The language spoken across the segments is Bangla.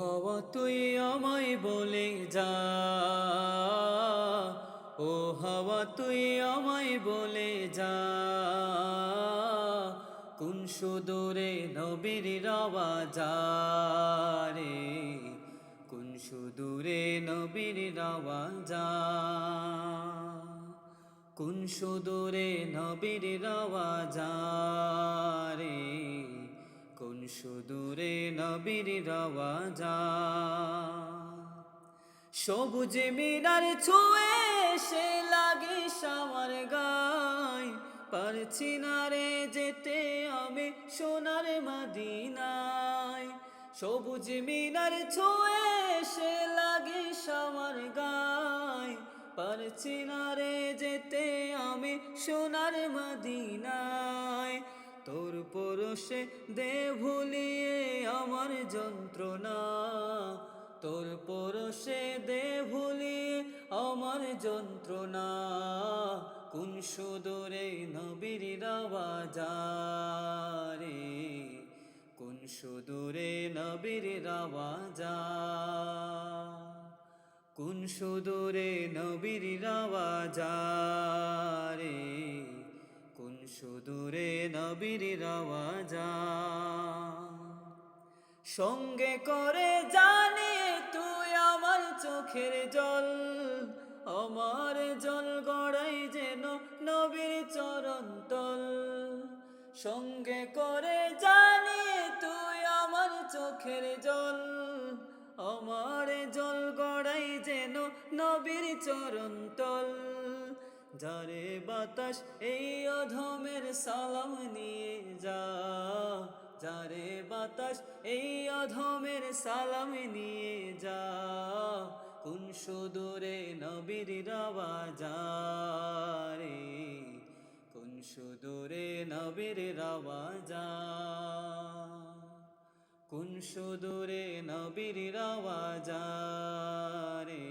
হওয়া তুই আমায় বলে যা। ও হাওয়া তুই আমায় বলে যা। কোন সুদূরে নবীর রওয়া যা রে কোন সুদূরে নবীর রওয়া যা কোন সুদূরে নবীর রওয়া যা রে নবীর রওয়া যা সবুজ মিনার ছুঁয়ে সে লাগে সামার গায়। পারছি না রে যেতে আমি সোনার মাদিনায়। সবুজ মিনার ছুঁয়ে সে লাগে সামার গায়। পারছি না রে যেতে আমি সোনার মাদিনায়। তোর পরশে দে ভুলিয়ে আমার যন্ত্রণা। তোর পরশে দে ভুলিয়ে আমার যন্ত্রণা। কোন সুদূরে নবীর রাওয়া যা রে কোন সুদূরে নবীর যা কোন সুদূরে নবীর রাওয়া যা রে কোন সুদূরে নবীর রাওয়া যা সঙ্গে করে জানে তুই আমার চোখের জল, আমার জল গড়াই যেন নবীর চরণ তল। সঙ্গে করে জানি তুই আমার চোখের জল, আমার জল গড়াই যেন নবীর চরণ তল। যারে বাতাস এই অধমের সালাম নিয়ে যা, যারে বাতাস এই অধমের সালাম নিয়ে যা, কোন সুদূরে নবীর রাওয়া কোন সুদূরে নবীর রাওয়া কোন সুদূরে নবীর রাওয়া রে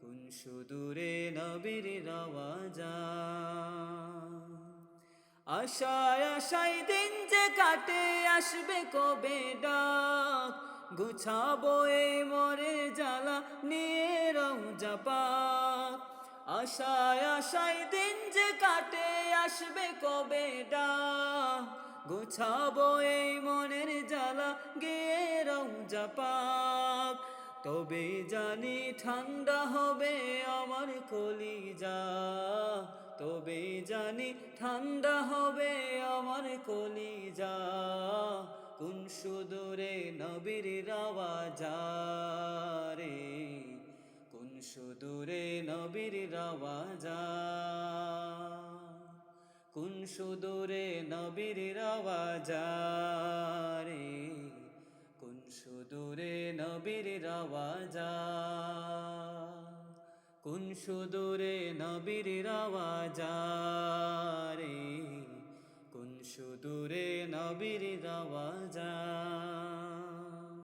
কোন সুদূরে নবীর রাওয়া যা আশায় আশায় দিন যে কাটে আসবে কবে ডাক? গুছাবো এই মরে জ্বালা নিয়ে রওজা পাক। আশায় আশায় দিন যে কাটে আসবে কবে ডাক? গুছাবো এই মনের জ্বালা গিয়ে রওজা পাক। তবে জানি ঠান্ডা হবে আমার কলিজা। তবে জানি ঠান্ডা হবে আমার কলিজা। কোন সুদূরে নবীর রাওয়া রে? কোন সুদূরে নবীর রাওয়া কোন সুদূরে নবীর রাওয়া সুদূরে নবীর রাওয়া যা কোন সুদূরে নবীর রাওয়া যা রে? কোন সুদূরে নবীর রাওয়া যা